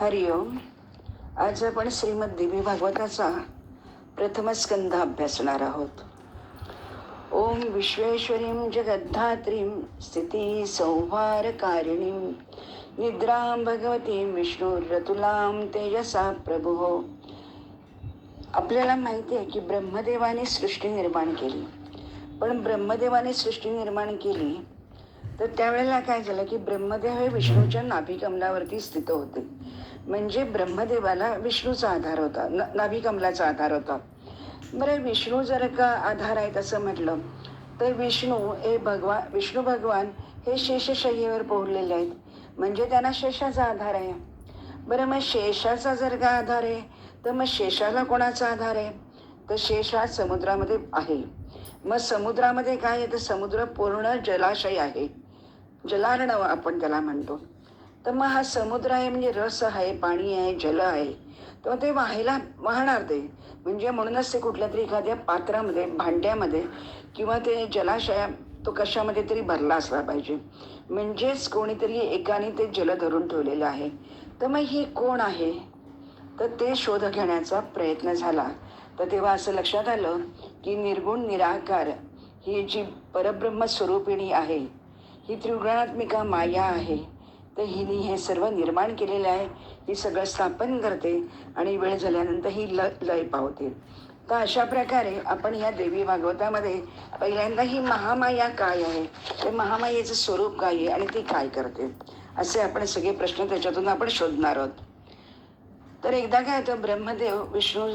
हरिओम आज आपण श्रीमद देवी भागवताचा प्रथम स्कंध अभ्यासणार आहोत. ओम विश्वेश्वरीं जगद्धात्रीं स्थिती संहारकारिणीं निद्रां भगवतीं विष्णुरतुलां तेजसा प्रभो. आपल्याला माहिती आहे की ब्रह्मदेवाने सृष्टी निर्माण केली. पण ब्रह्मदेवाने सृष्टी निर्माण केली तर त्यावेळेला काय झालं की ब्रह्मदेव हे विष्णूच्या नाभिकमलावरती स्थित होते. म्हणजे ब्रह्मदेवाला विष्णूचा आधार होता न नाभिकमलाचा आधार होता. बरं विष्णू जर का आधार आहेत असं म्हटलं तर विष्णू हे भगवान विष्णू भगवान हे शेषशय्येवर पोहलेले आहेत. म्हणजे त्यांना शेषाचा आधार आहे. बरं मग शेषाचा जर का आधार आहे तर मग शेषाला कोणाचा आधार आहे? तर शेष हा समुद्रामध्ये आहे. मग समुद्रामध्ये काय आहे? तर समुद्र पूर्ण जलाशय आहे. जलार्णव आपण त्याला म्हणतो. तर मग हा समुद्र आहे म्हणजे रस आहे पाणी आहे जल आहे. तर ते वाहायला वाहणार ते. म्हणजे म्हणूनच ते कुठल्या तरी एखाद्या पात्रामध्ये भांड्यामध्ये किंवा ते जलाशया तो कशामध्ये तरी भरला असला पाहिजे. म्हणजेच कोणीतरी एकाने ते जल धरून ठेवलेलं आहे. तर मग ही कोण आहे? तर ते शोध घेण्याचा प्रयत्न झाला. तर तेव्हा असं लक्षात आलं की निर्गुण निराकार ही जी परब्रह्म स्वरूपिणी आहे ही त्रिगुणात्मिका माया आहे. तर हिने हे सर्व निर्माण केलेलं आहे. ही सगळं स्थापन करते आणि वेळ झाल्यानंतर ही ल लय पावते. तर अशा प्रकारे आपण ह्या देवी भागवतामध्ये पहिल्यांदा ही महामाया काय आहे? ते महामायेचं स्वरूप काय आहे आणि ती काय करते? असे आपण सगळे प्रश्न त्याच्यातून आपण शोधणार आहोत. तर एकदा काय होतं ब्रह्मदेव विष्णू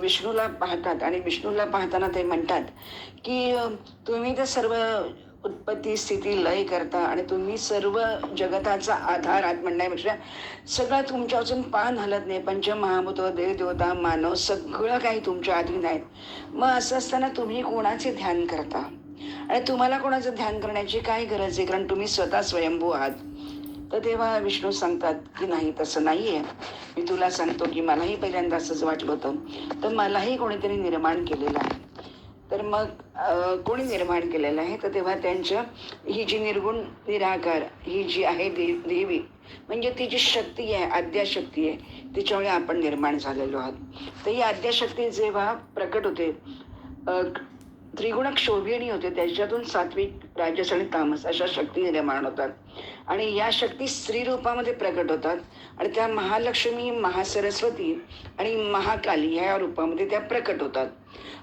विष्णूला पाहतात आणि विष्णूला पाहताना ते म्हणतात की तुम्ही तर सर्व उत्पत्ती स्थिती लय करता आणि तुम्ही सर्व जगताचा आधार आत म्हणण्यापेक्षा सगळं तुमच्या अजून पान हलत नाही. पंचमहाभूत देवदेवता मानव सगळं काही तुमच्या अधीन आहेत मग असं असताना तुम्ही कोणाचे ध्यान करता? आणि तुम्हाला कोणाचं ध्यान करण्याची काय गरज आहे? कारण तुम्ही स्वतः स्वयंभू आहात. तर तेव्हा विष्णू सांगतात की नाही तसं नाही आहे मी तुला सांगतो की मलाही पहिल्यांदा असंच वाटलं होतं. तर मलाही कोणीतरी निर्माण केलेलं आहे. तर मग कोणी निर्माण केलेलं आहे? तर तेव्हा त्यांच्या ही जी निर्गुण निराकार ही जी आहे दे देवी म्हणजे ती जी शक्ती आहे आद्याशक्ती आहे तिच्यामुळे आपण निर्माण झालेलो आहोत. तर ही आद्याशक्ती जेव्हा प्रकट होते त्रिगुण क्षोभिणी होते त्याच्यातून सात्विक राजस आणि तामस अशा शक्ती निर्माण होतात. आणि या शक्ती स्त्री रूपामध्ये प्रकट होतात आणि त्या महालक्ष्मी महासरस्वती आणि महाकाली ह्या रूपामध्ये त्या प्रकट होतात.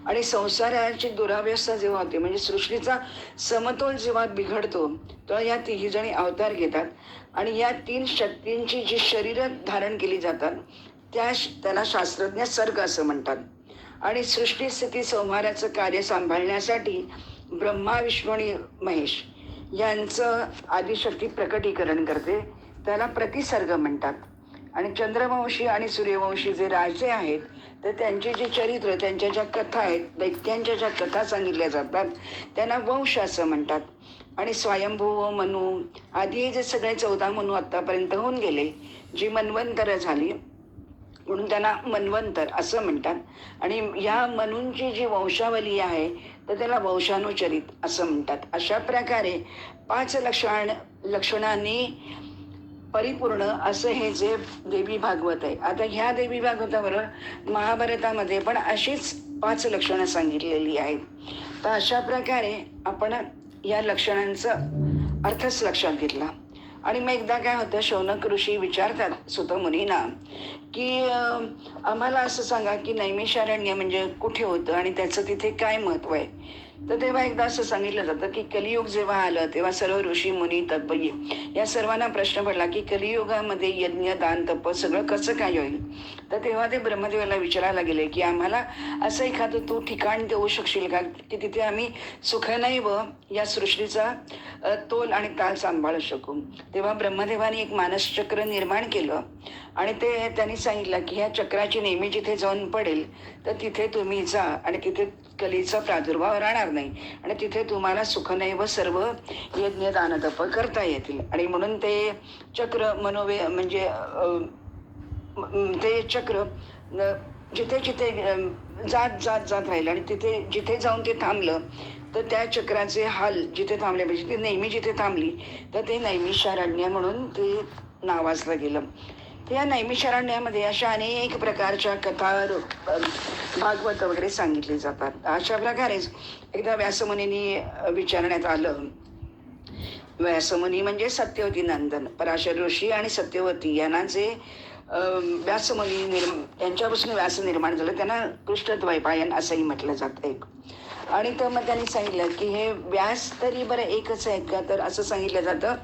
आणि संसाराची दुरावस्था जेव्हा होते म्हणजे सृष्टीचा समतोल जेव्हा बिघडतो तेव्हा या तिघी जणी अवतार घेतात आणि या तीन शक्तींची जी शरीरं धारण केली जातात त्या त्याला शास्त्रज्ञ सर्ग असं म्हणतात. आणि सृष्टी स्थिती संहाराचं कार्य सांभाळण्यासाठी ब्रह्मा विष्णू आणि महेश यांचं आदिशक्ती प्रकटीकरण करते त्याला प्रतिसर्ग म्हणतात. आणि चंद्रवंशी आणि सूर्यवंशी जे राजे आहेत तर त्यांचे जे चरित्र त्यांच्या ज्या कथा आहेत दैत्यांच्या ज्या कथा सांगितल्या जातात त्यांना वंश असं म्हणतात. आणि स्वयंभू व मनू आधी जे सगळे चौदा मनू आत्तापर्यंत होऊन गेले जी मनवंतर झाली म्हणून त्यांना मन्वंतर असं म्हणतात. आणि या मनूंची जी वंशावली आहे तर त्याला वंशानुचरित असं म्हणतात. अशा प्रकारे पाच लक्षण लक्षणांनी परिपूर्ण असं हे जे देवी भागवत आहे. आता ह्या देवी भागवतावर महाभारतामध्ये पण अशीच पाच लक्षणं सांगितलेली आहेत. तर अशा प्रकारे आपण या लक्षणांचं अर्थच लक्षात घेतला. आणि मग एकदा काय होतं शौनक ऋषी विचारतात सुतमुनींना की आम्हाला असं सांगा की नैमिषारण्य म्हणजे कुठे होतं आणि त्याचं तिथे काय महत्त्व आहे? तर तेव्हा एकदा असं सांगितलं जातं की कलियुग जेव्हा आलं तेव्हा सर्व ऋषी मुनी तप या सर्वांना प्रश्न पडला की कलियुगामध्ये यज्ञ दान तप सगळं कसं काय होईल? तर तेव्हा ते ब्रह्मदेवाला विचारायला गेले की आम्हाला असं एखादं तू ठिकाण देऊ शकशील का? की तिथे आम्ही सुखनैव या सृष्टीचा तोल आणि ताल सांभाळू शकू? तेव्हा ब्रह्मदेवाने एक मानसचक्र निर्माण केलं आणि ते त्यांनी सांगितलं की ह्या चक्राची नेहमी जिथे जाऊन पडेल तर तिथे तुम्ही जा आणि तिथे कलेचा प्रादुर्भाव राहणार नाही. आणि तिथे तुम्हाला सुखनैव सर्व यज्ञ दानतप करता येतील. आणि म्हणून ते चक्र मनोवे म्हणजे ते चक्र जिथे जिथे जात जात जात राहिलं आणि तिथे जिथे जाऊन ते थांबलं तर त्या चक्राचे हाल जिथे थांबले पाहिजे ती नेहमी जिथे थांबली तर ते नैमिषारण्य म्हणून ते नावाजलं गेलं. या नैमिषारण्यामध्ये अशा अनेक प्रकारच्या कथा भागवत वगैरे सांगितली जातात. अशा प्रकारेच एकदा व्यासमुनी विचारण्यात आलं. व्यासमुनी म्हणजे सत्यवती नंदन. पराशर ऋषी आणि सत्यवती यांना जे व्यासमुनी निर्म यांच्यापासून व्यास निर्माण झालं त्यांना कृष्णद्वैपायन असंही म्हटलं जातं एक. आणि तर मग त्यांनी सांगितलं की हे व्यास तरी बरं एकच आहे का? तर असं सांगितलं जातं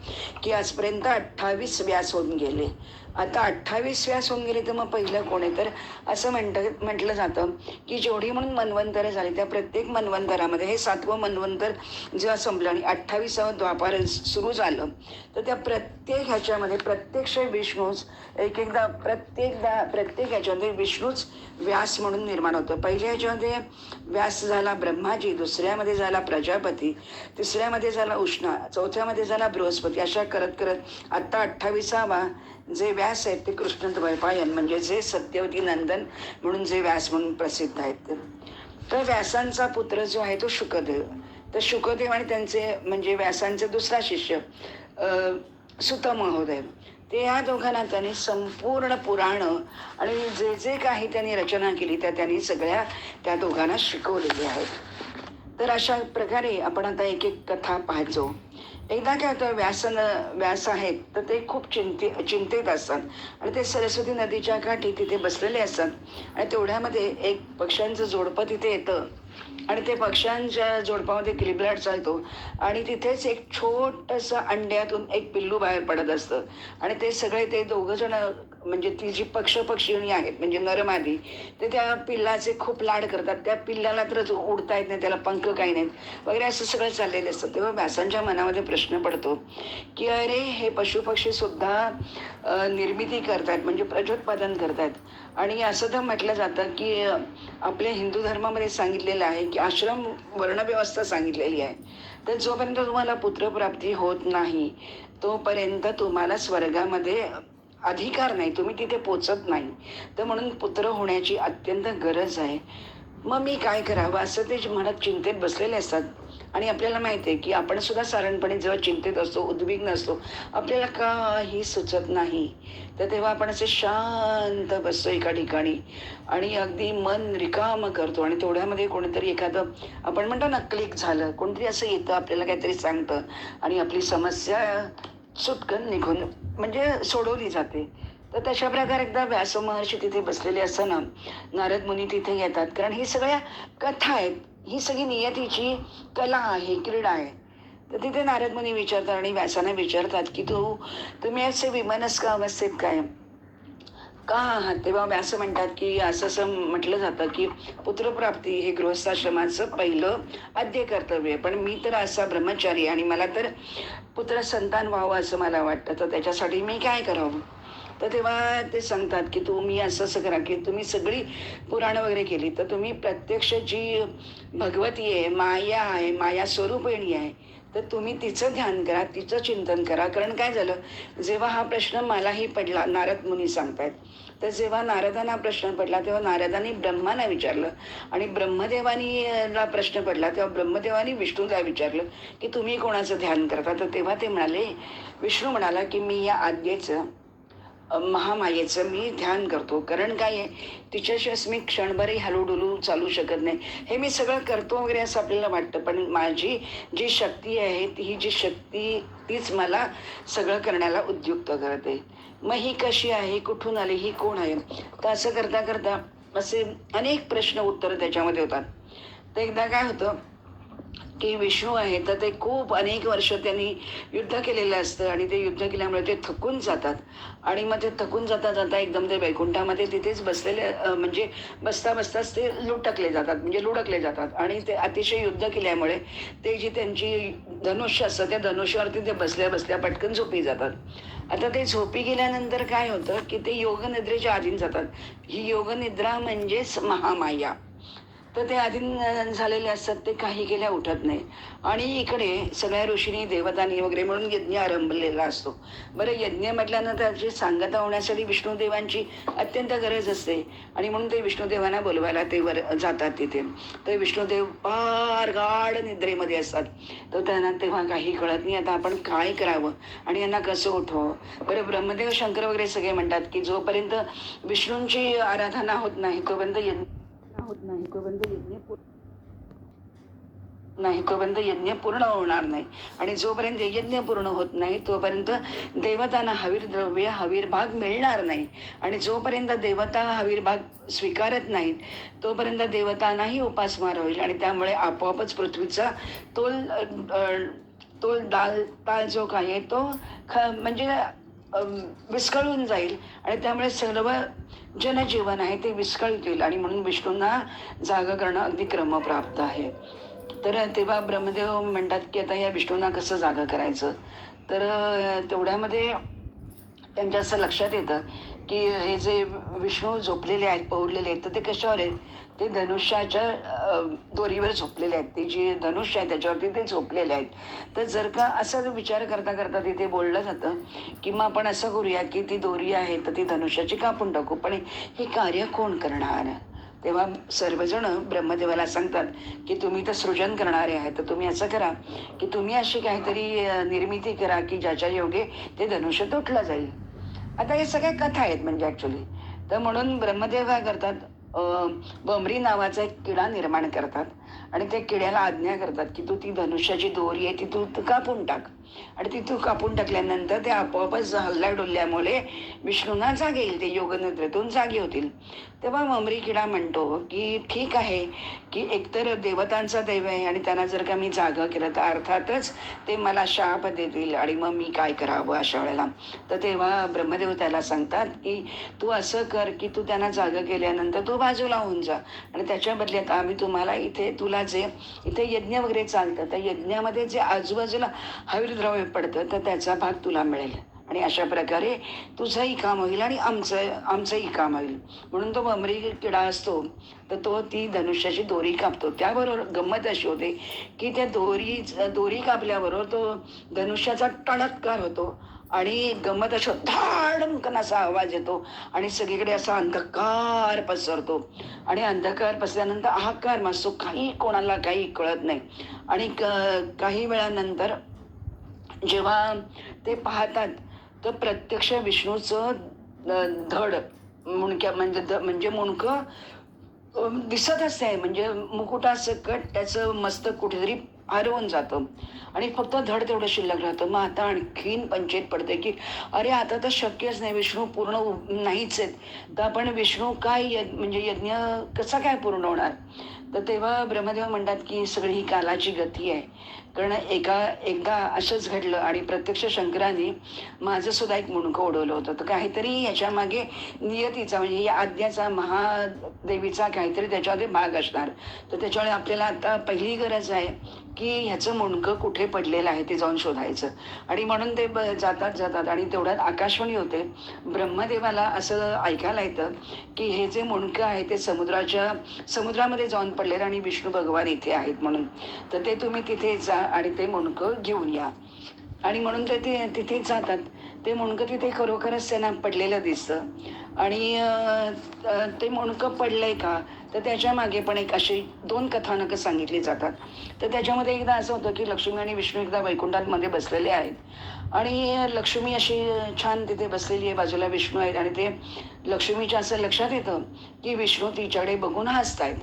की आजपर्यंत अठ्ठावीस व्यास होऊन गेले. आता अठ्ठावीस व्यास होऊन गेले तर मग पहिलं कोण आहे? तर असं म्हणतं म्हटलं जातं की जेवढी म्हणून मनवंतरं झाली त्या प्रत्येक मनवंतरामध्ये हे सातवं मनवंतर जेव्हा संपलं आणि अठ्ठावीसावं द्वापार सुरू झालं तर त्या प्रत्येक ह्याच्यामध्ये प्रत्यक्ष विष्णूच एक एकदा प्रत्येकदा प्रत्येक ह्याच्यामध्ये विष्णूच व्यास म्हणून निर्माण होतं. पहिल्या ह्याच्यामध्ये व्यास झाला ब्रह्मा ब्रह्माजी दुसऱ्यामध्ये झाला प्रजापती तिसऱ्यामध्ये झाला उष्णा चौथ्यामध्ये झाला बृहस्पती अशा करत करत आत्ता अठ्ठावीसावा जे व्यास आहेत ते कृष्ण द्वैपायन म्हणजे जे सत्यवती नंदन म्हणून जे व्यास म्हणून प्रसिद्ध आहेत तर व्यासांचा पुत्र जो आहे तो शुकदेव. तर शुकदेव आणि त्यांचे म्हणजे व्यासांचे दुसरा शिष्य सुतमहोदय सुत महोदय. ते या दोघांना त्यांनी संपूर्ण पुराणं आणि जे जे काही त्यांनी रचना केली त्या त्यांनी सगळ्या त्या दोघांना शिकवलेल्या आहेत. तर अशा प्रकारे आपण आता एक एक कथा पाहायचो एकदा काय होतं व्यासन व्यास आहेत तर ते खूप चिंते चिंतेत असतात. आणि ते सरस्वती नदीच्या काठी तिथे बसलेले असतात. आणि तेवढ्यामध्ये एक पक्ष्यांचं जोडपं तिथे येतं. आणि ते पक्ष्यांच्या जोडपामध्ये किलबिलाट चालतो. आणि तिथेच एक छोटंसं अंड्यातून एक पिल्लू बाहेर पडत असतं. आणि ते सगळे ते दोघं जण म्हणजे ती जी पक्ष पक्षिणी आहेत म्हणजे नरमादी ते त्या पिल्लाचे खूप लाड करतात. त्या पिल्लाला तर उडता येत नाही त्याला पंख काही नाहीत. वगैरे असं सगळं चाललेलं असतं. तेव्हा व्यासांच्या मनामध्ये प्रश्न पडतो की अरे हे पशुपक्षी सुद्धा निर्मिती करतात म्हणजे प्रजोत्पादन करतात आणि असं तर म्हटलं जातं की आपल्या हिंदू धर्मामध्ये सांगितलेलं आहे की आश्रम वर्णव्यवस्था सांगितलेली आहे. तर जोपर्यंत तुम्हाला पुत्रप्राप्ती होत नाही तोपर्यंत तुम्हाला स्वर्गामध्ये अधिकार नाही तुम्ही तिथे पोचत नाही. तर म्हणून पुत्र होण्याची अत्यंत गरज आहे. मग मी काय करावं? असं ते म्हणत चिंतेत बसलेले असतात. आणि आपल्याला माहिती आहे की आपण सुद्धा साधारणपणे जेव्हा चिंतेत असतो उद्विग्न असतो आपल्याला काही सुचत नाही. तर तेव्हा आपण असे शांत बसतो एका ठिकाणी. आणि अगदी मन रिकामं करतो. आणि तेवढ्यामध्ये कोणीतरी एखादं आपण म्हणतो ना क्लिक झालं. कोणतरी असं येतं आपल्याला काहीतरी सांगतं. आणि आपली समस्या सुटकन निघून म्हणजे सोडवली जाते. तर तशा प्रकारे एकदा व्यास महर्षी तिथे बसलेले असताना नारद मुनी तिथे येतात. कारण ही सगळ्या कथा आहेत. ही सगळी नियतीची कला आहे क्रीडा आहे. तर तिथे नारद मुनी विचारतात आणि व्यासाने विचारतात की तू तुम्ही असे विमनस्क अवस्थेत काय का? तेव्हा व्यास म्हणतात की असं असं म्हटलं जातं की पुत्रप्राप्ती हे गृहस्थाश्रमाचं पहिलं आद्य कर्तव्य आहे. पण मी तर असा ब्रह्मचारी आणि मला तर पुत्र संतान व्हावं असं मला वाटतं. तर त्याच्यासाठी मी काय करावं? तर तेव्हा ते सांगतात की तुम्ही असं असं करा की तुम्ही सगळी पुराणं वगैरे केली. तर तुम्ही प्रत्यक्ष जी भगवती आहे माया आहे माया स्वरूपिणी आहे तर तुम्ही तिचं ध्यान करा तिचं चिंतन करा. कारण काय झालं? जेव्हा हा प्रश्न मलाही पडला नारद मुनी सांगतायत. तर जेव्हा नारदांना प्रश्न पडला तेव्हा नारदांनी ब्रह्माला विचारलं. आणि ब्रह्मदेवानीला प्रश्न पडला तेव्हा ब्रह्मदेवानी विष्णूला विचारलं की तुम्ही कोणाचं ध्यान करता? तर तेव्हा ते म्हणाले विष्णू म्हणाला की मी या आज्ञेचं महामायेचं मी ध्यान करतो. कारण काय आहे तिच्याशिवाय मी क्षणभरही हलूडुलू चालू शकत नाही. हे मी सगळं करतो वगैरे असं आपल्याला वाटतं पण माझी जी शक्ती आहे ती ही जी शक्ती तीच मला सगळं करण्याला उद्युक्त करते. मग ही कशी आहे कुठून आली ही कोण आहे? तर असं करता करता असे अनेक प्रश्न उत्तर त्याच्यामध्ये होतात. तर एकदा काय होतं की विष्णू आहे तर ते खूप अनेक वर्ष त्यांनी युद्ध केलेलं असतं आणि ते युद्ध केल्यामुळे ते थकून जातात. आणि मग ते थकून जाता जाता एकदम ते वैकुंठामध्ये तिथेच बसलेले म्हणजे बसता बसताच ते लुटकले जातात म्हणजे लुडकले जातात. आणि ते अतिशय युद्ध केल्यामुळे ते जी त्यांची धनुष्य असतं त्या धनुष्यावरती ते बसल्या बसल्या पटकन झोपी जातात. आता ते झोपी गेल्यानंतर काय होतं की ते योगनिद्रेच्या अधीन जातात. ही योगनिद्रा म्हणजेच महामाया. तर ते आधीन झालेले असतात ते काही केल्या उठत नाही. आणि इकडे सगळ्या ऋषींनी देवतांनी वगैरे म्हणून यज्ञ आरंभलेला असतो. बरं यज्ञ म्हटल्यानंतर त्याची सांगता होण्यासाठी विष्णुदेवांची अत्यंत गरज असते. आणि म्हणून ते विष्णुदेवांना बोलवायला ते वर जातात तिथे. तर विष्णुदेव फार गाढ निद्रेमध्ये असतात. तर त्यांना तेव्हा काही कळत नाही. आता आपण काय करावं? आणि यांना कसं उठवं? बरं ब्रह्मदेव शंकर वगैरे सगळे म्हणतात की जोपर्यंत विष्णूंची आराधना होत नाही तोपर्यंत यज्ञ होत नाही? तोपर्यंत यज्ञ पू- नाही यज्ञ पूर्ण होणार नाही. आणि जोपर्यंत यज्ञ पूर्ण होत नाही तोपर्यंत देवतांना हवीर द्रव्य हवीर भाग मिळणार नाही. आणि जोपर्यंत देवता हवीर भाग स्वीकारत नाहीत तोपर्यंत देवतांनाही उपासमार होईल. आणि त्यामुळे आपोआपच पृथ्वीचा तोल तोल दाल ताल जो काय आहे तो ख म्हणजे विस्कळून जाईल. आणि त्यामुळे सर्व जनजीवन आहे ते विस्कळीत होईल आणि म्हणून विष्णूंना जागा करणं अगदी क्रमप्राप्त आहे. तर तेव्हा ब्रह्मदेव म्हणतात की आता या विष्णूंना कसं जागा करायचं? तर तेवढ्यामध्ये त्यांच्या असं लक्षात येतं की हे जे विष्णू झोपलेले आहेत पौडलेले आहेत तर ते कशावर आहेत? ते धनुष्याच्या दोरीवर झोपलेले आहेत. ते जे धनुष्य आहे त्याच्यावरती ते झोपलेले आहेत. तर जर का असा जो विचार करता करता तिथे बोललं जातं की मग आपण असं करूया की ती दोरी आहे तर ती धनुष्याची कापून टाकू. पण हे कार्य कोण करणार? तेव्हा सर्वजण ब्रह्मदेवाला सांगतात की तुम्ही तर सृजन करणारे आहे तर तुम्ही असं करा की तुम्ही अशी काहीतरी निर्मिती करा की ज्याच्या योगे ते धनुष्य तुटलं जाईल. आता हे सगळ्या कथा आहेत म्हणजे ॲक्च्युली तर म्हणून ब्रह्मदेव काय करतात? बमरी नावाचा एक किडा निर्माण करतात. आणि त्या किड्याला आज्ञा करतात की तू ती धनुष्याची दोरी आहे ती तू तू कापून टाक. आणि ती तू कापून टाकल्यानंतर ते आपोआपच हल्ला डोलल्यामुळे विष्णूंना जागे येईल ते योगनिद्रेतून जागे होतील. तेव्हा ममरी किडा म्हणतो की ठीक आहे की एकतर देवतांचा देव आहे आणि त्यांना जर का मी जागा केलं तर अर्थातच ते मला शाप देतील. आणि मग मी काय करावं अशा वेळेला? तर तेव्हा ब्रह्मदेव त्याला सांगतात की तू असं कर की तू त्यांना जागा केल्यानंतर तू बाजूला होऊन जा. आणि त्याच्या बदल्यात आम्ही तुम्हाला इथे तुला जे इथे यज्ञ वगैरे चालतं त्या यज्ञामध्ये जे आजूबाजूला हवीरद्रव्य पडतं तर त्याचा भाग तुला मिळेल. आणि अशा प्रकारे तुझंही काम होईल आणि आमचं आमचंही काम होईल. म्हणून तो भमरी किडा असतो तर तो ती धनुष्याची दोरी कापतो. त्याबरोबर गंमत अशी होते की त्या दोरी दोरी कापल्याबरोबर तो धनुष्याचा टणत्कार होतो. आणि गंमत अशा धाडमकन असा आवाज येतो आणि सगळीकडे असा अंधकार पसरतो. आणि अंधकार पसरल्यानंतर हाकार मासतो काही कोणाला काही कळत नाही. आणि क- काही वेळानंतर जेव्हा ते पाहतात तर प्रत्यक्ष विष्णूचं धड मुणक्या म्हणजे ध- म्हणजे मुणकं अ, दिसत असते म्हणजे मुकुटासकट त्याचं मस्तक कुठेतरी हरवून जातं. आणि फक्त धड तेवढं शिल्लक राहतं. मग आता आणखीन पंचायत पडते की अरे आता तर शक्यच नाही विष्णू पूर्ण नाहीच आहेत. तर आपण विष्णू काय यज्ञ म्हणजे यज्ञ कसा काय पूर्ण होणार? तर तेव्हा ब्रह्मदेव म्हणतात की सगळी ही कालाची गती आहे. कारण एका एकदा असंच घडलं आणि प्रत्यक्ष शंकराने माझं सुद्धा एक मुणकं उडवलं होतं. तर काहीतरी याच्या मागे नियतीचा म्हणजे या आज्ञाचा महादेवीचा काहीतरी त्याच्यामध्ये भाग असणार. तर त्याच्यामुळे आपल्याला आता पहिली गरज आहे की ह्याचं मुणकं कुठे पडलेलं आहे ते जाऊन शोधायचं. आणि म्हणून ते ब जातात जातात. आणि तेवढ्यात आकाशवाणी होते. ब्रह्मदेवाला असं ऐकायला येतं की हे जे मुणकं आहे ते समुद्राच्या समुद्रामध्ये जाऊन पडलेलं आणि विष्णू भगवान इथे आहेत म्हणून. तर ते तुम्ही तिथे जा. आणि ते मुणकं घेऊन या. आणि म्हणून ते तिथेच जातात. ते मुणकं तिथे खरोखरच त्यांना पडलेलं दिसतं. आणि ते मुणकं पडलंय का? तर त्याच्यामागे पण एक अशी दोन कथानकं सांगितली जातात. तर त्याच्यामध्ये एकदा असं होतं की लक्ष्मी आणि विष्णू एकदा वैकुंठांमध्ये बसलेले आहेत. आणि लक्ष्मी अशी छान तिथे बसलेली आहे बाजूला विष्णू आहेत आणि ते लक्ष्मीच्या असं लक्षात येतं की विष्णू तिच्याकडे बघून हसतायत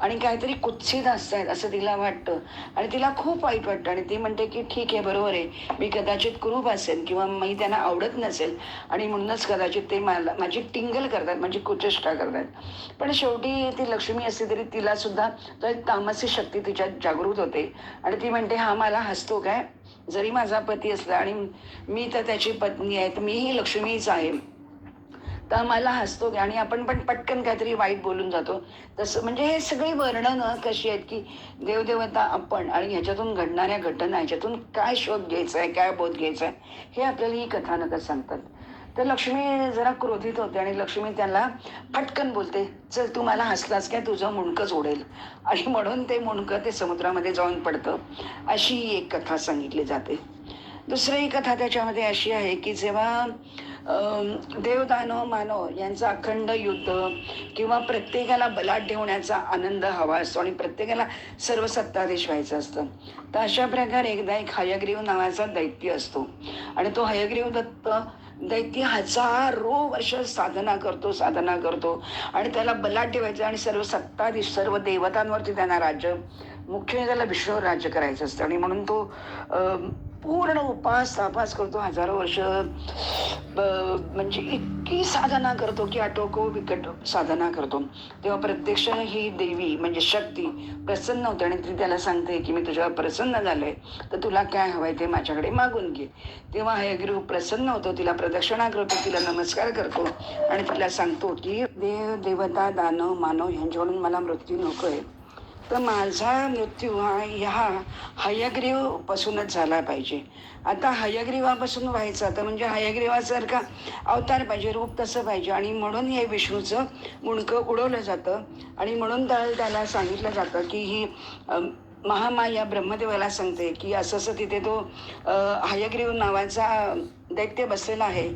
आणि काहीतरी कुत्सित हसतायत असं तिला वाटतं. आणि तिला खूप वाईट वाटतं आणि ती म्हणते की ठीक आहे बरोबर आहे. मी कदाचित कुरूप असेल किंवा मी त्यांना आवडत नसेल आणि म्हणूनच कदाचित ते मला माझी टिंगल करतात म्हणजे कुचेष्टा करतात पण शेवटी ती लक्ष्मी असली तरी तिला सुद्धा तो एक तामसी शक्ती तिच्यात जागृत होते. आणि ती म्हणते हा मला हसतो काय? जरी माझा पती असला आणि मी तर त्याची पत्नी आहे तर मीही लक्ष्मीच आहे. तर मला हसतो आणि आपण पण पटकन काहीतरी वाईट बोलून जातो. तसं म्हणजे हे सगळी वर्णनं कशी आहेत की देवदेवता आपण आणि ह्याच्यातून घडणाऱ्या घटना ह्याच्यातून काय शोध घ्यायचा आहे काय बोध घ्यायचा आहे हे आपल्याला ही कथानकं सांगतात. तर लक्ष्मी जरा क्रोधित होते आणि लक्ष्मी त्याला फटकन बोलते चल तू मला हसलास काय? तुझं मुंडकंच जोडेल. आणि म्हणून ते मुंडकं ते समुद्रामध्ये जाऊन पडतं. अशी एक कथा सांगितली जाते. दुसरी कथा त्याच्यामध्ये अशी आहे की जेव्हा देवदानव मानव यांचं अखंड युद्ध किंवा प्रत्येकाला बलाट ठेवण्याचा आनंद हवा असतो आणि प्रत्येकाला सर्व सत्ताधीश व्हायचं असतं तर अशा प्रकारे एकदा एक हयग्रीव नावाचा दैत्य असतो. आणि तो हयग्रीव दत्त दैत्य हजारो वर्ष साधना करतो साधना करतो. आणि त्याला बलाढ्य ठेवायचं आणि सर्व सत्ताधीश सर्व देवतांवरती त्यांना राज्य मुख्य म्हणजे त्याला विष्णू राज्य करायचं असतं. आणि म्हणून तो अं, पूर्ण उपास तापास करतो हजारो वर्ष. ब- म्हणजे इतकी साधना करतो की आटोको विकट साधना करतो. तेव्हा प्रत्यक्ष ही देवी म्हणजे शक्ती प्रसन्न होते आणि ती त्याला सांगते की मी तुझ्यावर प्रसन्न झालोय तर तुला काय हवंय ते माझ्याकडे मागून घे. तेव्हा हयग्रीव प्रसन्न होतो तिला प्रदक्षिणा करतो तिला नमस्कार करतो आणि तिला सांगतो की देव देवता दानव मानव ह्यांच्याकडून मला मृत्यू नकोय. तर माझा मृत्यू हा ह्या हयग्रीवपासूनच झाला पाहिजे. आता हयग्रीवापासून व्हायचा तर म्हणजे हयग्रीवासारखा अवतार पाहिजे रूप तसं पाहिजे. आणि म्हणून हे विष्णूचं मुंडकं उडवलं जातं. आणि म्हणून त्याला त्याला सांगितलं जातं की ही महामाया ब्रह्मदेवाला सांगते की असं असं तिथे तो हयग्रीव नावाचा दैत्य बसलेला आहे.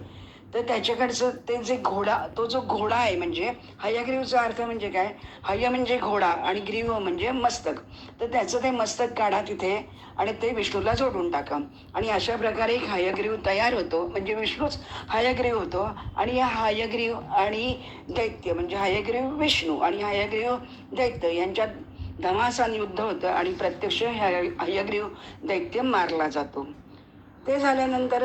तर त्याच्याकडचं ते जे घोडा तो जो घोडा आहे म्हणजे हयग्रीवचा अर्थ म्हणजे काय? हय म्हणजे घोडा आणि ग्रीव म्हणजे मस्तक. तर त्याचं ते मस्तक काढा तिथे आणि ते विष्णूला जोडून टाका. आणि अशा प्रकारे एक हयग्रीव तयार होतो. म्हणजे विष्णूच हयग्रीव होतो आणि या हयग्रीव आणि दैत्य म्हणजे हयग्रीव विष्णू आणि हयग्रीव दैत्य यांच्यात धमासान युद्ध होतं आणि प्रत्यक्ष हय हयग्रीव दैत्य मारला जातो. ते झाल्यानंतर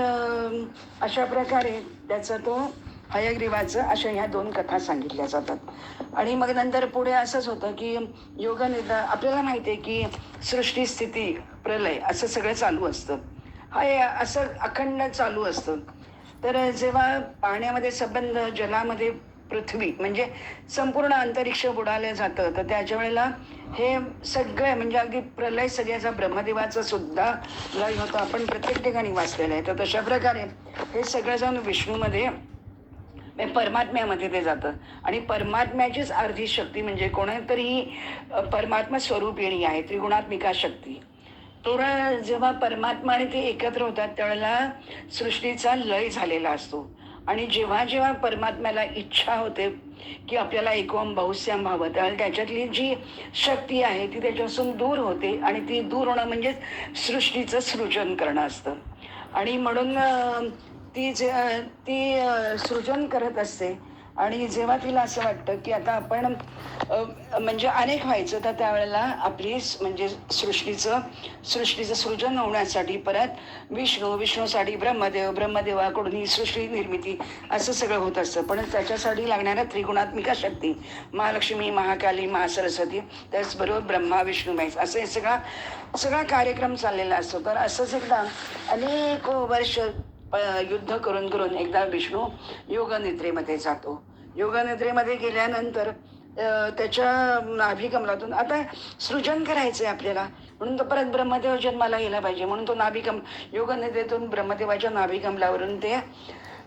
अशा प्रकारे त्याचा तो हयग्रीवाचं अशा ह्या दोन कथा सांगितल्या जातात. आणि मग नंतर पुढे असंच होतं की योगनिद्रा आपल्याला माहिती आहे की सृष्टी स्थिती प्रलय असं सगळं चालू असतं. हा हे असं अखंड चालू असतं. तर जेव्हा पाण्यामध्ये संबंध जलामध्ये पृथ्वी म्हणजे संपूर्ण अंतरिक्ष बुडालं जातं. तर त्याच्या वेळेला हे सगळं म्हणजे अगदी प्रलय सगळ्याचा ब्रह्मदेवाचा सुद्धा लय होतं. आपण प्रत्येक ठिकाणी वाचलेलं आहे. तर तशा प्रकारे हे सगळं जाऊन विष्णूमध्ये परमात्म्यामध्ये ते जातं. आणि परमात्म्याचीच अर्धी शक्ती म्हणजे कोणतरी परमात्मा परमात्मा स्वरूपिणी आहे त्रिगुणात्मिका शक्ती. तर जेव्हा परमात्मा आणि ते एकत्र होतात त्यावेळेला सृष्टीचा लय झालेला असतो. आणि जेव्हा जेव्हा परमात्म्याला इच्छा होते की आपल्याला एकोम बहुश्याम व्हावं त्यावेळेला त्याच्यातली जी शक्ती आहे ती त्याच्यापासून दूर होते आणि ती दूर होणं म्हणजे सृष्टीचं सृजन करणं असतं. आणि म्हणून ती जे ती सृजन करत असते आणि जेव्हा तिला असं वाटतं की आता आपण म्हणजे अनेक व्हायचं तर त्यावेळेला आपली म्हणजे सृष्टीचं सृष्टीचं सृजन होण्यासाठी परत विष्णू विष्णूसाठी ब्रह्मदेव ब्रह्मदेवाकडून ही सृष्टी निर्मिती असं सगळं होत असतं. पण त्याच्यासाठी लागणाऱ्या त्रिगुणात्मिका शक्ती महालक्ष्मी महाकाली महासरस्वती त्याचबरोबर ब्रह्मा विष्णू महेश असं हे सगळा सगळा कार्यक्रम चाललेला असतो. तर असंच एकदा अनेक वर्ष युद्ध करून करून एकदा विष्णू योगनिद्रेमध्ये जातो. योगनिद्रेमध्ये गेल्यानंतर त्याच्या नाभिकमलातून आता सृजन करायचं आहे आपल्याला. म्हणून तो परत ब्रह्मदेव जन्माला गेला पाहिजे. म्हणून तो नाभिकम योगनिद्रेतून ब्रह्मदेवाच्या नाभिकमलावरून ते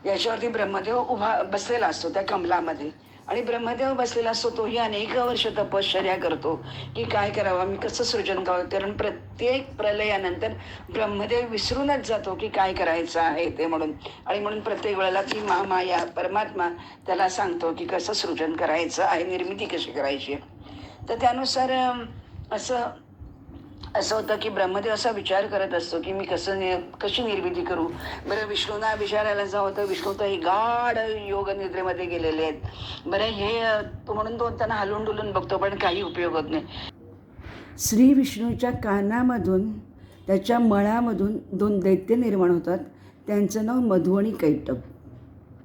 याच्यावरती ब्रह्मदेव उभा बसलेला असतो त्या कमलामध्ये. आणि ब्रह्मदेव बसलेला असतो तोही अनेक वर्ष तपश्चर्या करतो. की काय करावं? मी कसं सृजन करावं? कारण प्रत्येक प्रलयानंतर ब्रह्मदेव विसरूनच जातो की काय करायचं आहे ते म्हणून. आणि म्हणून प्रत्येक वेळेला ती महामाया परमात्मा त्याला सांगतो की कसं सृजन करायचं आहे निर्मिती कशी करायची आहे. तर त्यानुसार असं असं होतं की ब्रह्मदेव असा विचार करत असतो की मी कसं नि कशी निर्मिती करू? बरं विष्णूंना विचारायला जावं तर विष्णू तर हे गाढ योग निद्रेमध्ये गेलेले आहेत. बरं हे तो म्हणून तो त्यांना हलून डुलून बघतो पण काही उपयोग होत नाही. श्री विष्णूच्या कानामधून त्याच्या मळामधून दोन दैत्य निर्माण होतात. त्यांचं नाव मधु आणि कैटब.